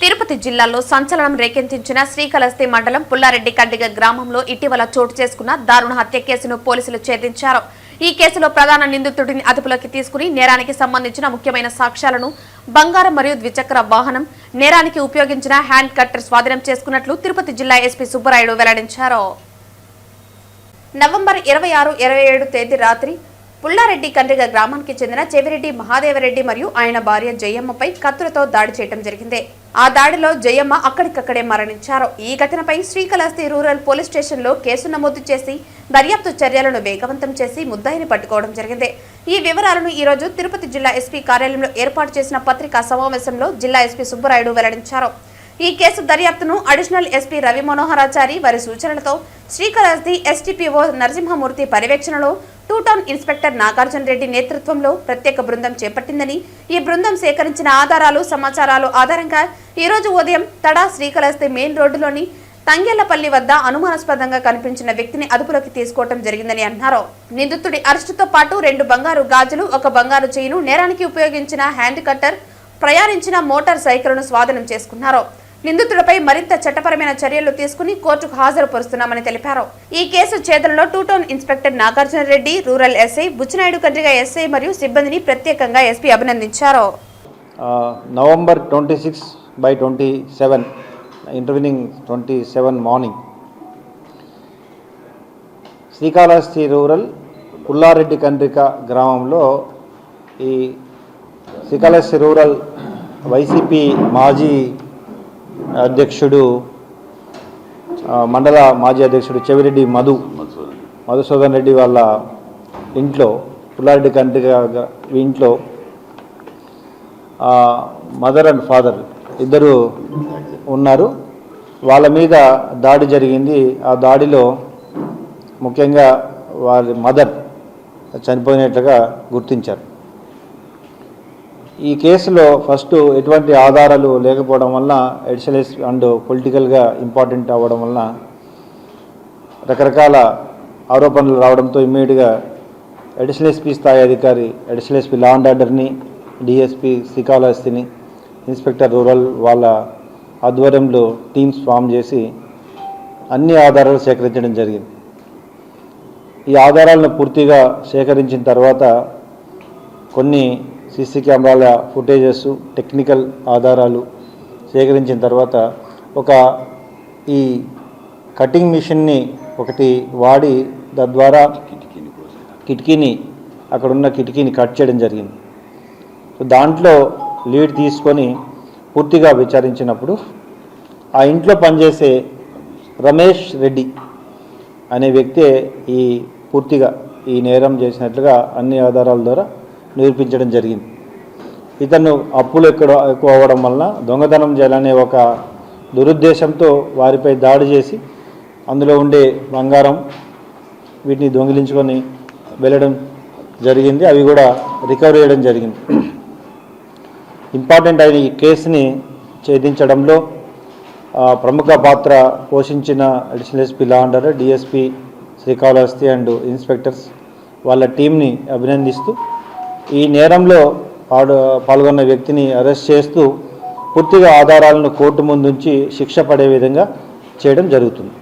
తిరుపతి జిల్లాలో సంచలనం రేకెత్తించిన శ్రీకాళస్తి మండలం పుల్లారెడ్డి కండిగ గ్రామంలో ఇటీవల చోటు చేసుకున్న దారుణ హత్య కేసును పోలీసులు ఛేదించారు. ఈ కేసులో ప్రధాన నిందితుడిని అదుపులోకి తీసుకుని నేరానికి సంబంధించిన ముఖ్యమైన సాక్ష్యాలను బంగారం మరియు ద్విచక్ర వాహనం నేరానికి ఉపయోగించిన హ్యాండ్ కట్టర్ స్వాధీనం చేసుకున్నట్లు తిరుపతి జిల్లా ఎస్పీ సుబ్బరాయుడు వెల్లడించారు. నవంబర్ ఇరవై ఆరు ఇరవై ఏడు తేదీ రాత్రి పుల్లారెడ్డి కండ్రిగ గ్రామానికి చెందిన చెవిరెడ్డి మహాదేవరెడ్డి మరియు ఆయన భార్య జయమ్మపై కత్తులతో దాడి చేయడం జరిగింది. ఆ దాడిలో జయమ్మ అక్కడికక్కడే మరణించారు. ఈ ఘటనపై శ్రీకాళహస్తి రూరల్ పోలీస్ స్టేషన్లో కేసు నమోదు చేసి దర్యాప్తు చర్యలను వేగవంతం చేసి ముద్దాయిని పట్టుకోవడం జరిగింది. ఈ వివరాలను ఈ రోజు తిరుపతి జిల్లా ఎస్పీ కార్యాలయంలో ఏర్పాటు చేసిన పత్రికా సమావేశంలో జిల్లా ఎస్పీ సుబ్బరాయుడు వెల్లడించారు. ఈ కేసు దర్యాప్తును అడిషనల్ ఎస్పీ రవి మనోహరాచారి వారి సూచనలతో శ్రీకాళహస్తి ఎస్టీపీఓ నరసింహమూర్తి పర్యవేక్షణలో two town inspector Nagarjuna Reddy నేతృత్వంలో ప్రత్యేక బృందం చేపట్టిందని ఈ బృందం సేకరించిన ఆధారాలు సమాచారాలు ఆధారంగా ఈ రోజు ఉదయం తడా శ్రీకాళహస్తి మెయిన్ రోడ్డులోని తంగెళ్ళపల్లి వద్ద అనుమానాస్పదంగా కనిపించిన వ్యక్తిని అదుపులోకి తీసుకోవడం జరిగిందని అన్నారు. నిందితుడి అరెస్టుతో పాటు రెండు బంగారు గాజులు ఒక బంగారు చేయిను నేరానికి ఉపయోగించిన హ్యాండ్ కట్టర్ ప్రయాణించిన మోటార్ సైకిల్ను స్వాధీనం చేసుకున్నారు. నిందితుడిపై మరింత చట్టపరమైన చర్యలు తీసుకుని కోర్టుకు హాజరుపరుస్తున్నామని తెలిపారు. ఈ కేసు ఛేదనలో two town inspector Nagarjuna Reddy rural SI Buchinaidu Kandriga SI మరియు సిబ్బందిని ప్రత్యేకంగా ఎస్పీ అభినందించారు. November twenty six by twenty seven intervening twenty seven morning Srikalahasti rural Pullareddy Kandrika గ్రామంలో ఈ శ్రీకాళహస్తి రూరల్ వైసీపీ మాజీ అధ్యక్షుడు మండల మాజీ అధ్యక్షుడు చెవిరెడ్డి మధు మధుసూదన్ రెడ్డి వాళ్ళ ఇంట్లో పుల్లారెడ్డి కంటి ఇంట్లో మదర్ అండ్ ఫాదర్ ఇద్దరు ఉన్నారు. వాళ్ళ మీద దాడి జరిగింది. ఆ దాడిలో ముఖ్యంగా వారి మదర్ చనిపోయినట్లుగా గుర్తించారు. ఈ కేసులో ఫస్ట్ ఎటువంటి ఆధారాలు లేకపోవడం వల్ల ఎడిషనల్స్ అండ్ పొలిటికల్గా ఇంపార్టెంట్ అవ్వడం వలన రకరకాల ఆరోపణలు రావడంతో ఇమ్మీడియట్గా అడిషనల్ ఎస్పీ స్థాయి అధికారి అడిషనల్ ఎస్పీ లా అండ్ ఆర్డర్ని డిఎస్పీ శ్రీకాళహస్తిని ఇన్స్పెక్టర్ రూరల్ వాళ్ళ ఆధ్వర్యంలో టీమ్స్ ఫామ్ చేసి అన్ని ఆధారాలు సేకరించడం జరిగింది. ఈ ఆధారాలను పూర్తిగా సేకరించిన తర్వాత కొన్ని సీసీ కెమెరాల ఫుటేజెస్ టెక్నికల్ ఆధారాలు సేకరించిన తర్వాత ఒక ఈ కటింగ్ మిషన్ని ఒకటి వాడి తద్వారా కిటికీని అక్కడ ఉన్న కిటికీని కట్ చేయడం జరిగింది. సో దాంట్లో లీడ్ తీసుకొని పూర్తిగా విచారించినప్పుడు ఆ ఇంట్లో పనిచేసే రమేష్ రెడ్డి అనే వ్యక్తే ఈ పూర్తిగా ఈ నేరం చేసినట్లుగా అన్ని ఆధారాల ద్వారా నిరూపించడం జరిగింది. ఇతను అప్పులు ఎక్కడ ఎక్కువ అవ్వడం వలన దొంగతనం చేయాలనే ఒక దురుద్దేశంతో వారిపై దాడి చేసి అందులో ఉండే బంగారం వీటిని దొంగిలించుకొని వెళ్ళడం జరిగింది. అవి కూడా రికవరీ చేయడం జరిగింది. ఇంపార్టెంట్ అయిన ఈ కేసుని ఛేదించడంలో ప్రముఖ పాత్ర పోషించిన additional SP law and order DSP Srikalahasti and inspectors వాళ్ళ టీంని అభినందిస్తూ ఈ నేరంలో పాడు పాల్గొన్న వ్యక్తిని అరెస్ట్ చేస్తూ పూర్తిగా ఆధారాలను కోర్టు ముందుంచి శిక్ష పడే విధంగా చేయడం జరుగుతుంది.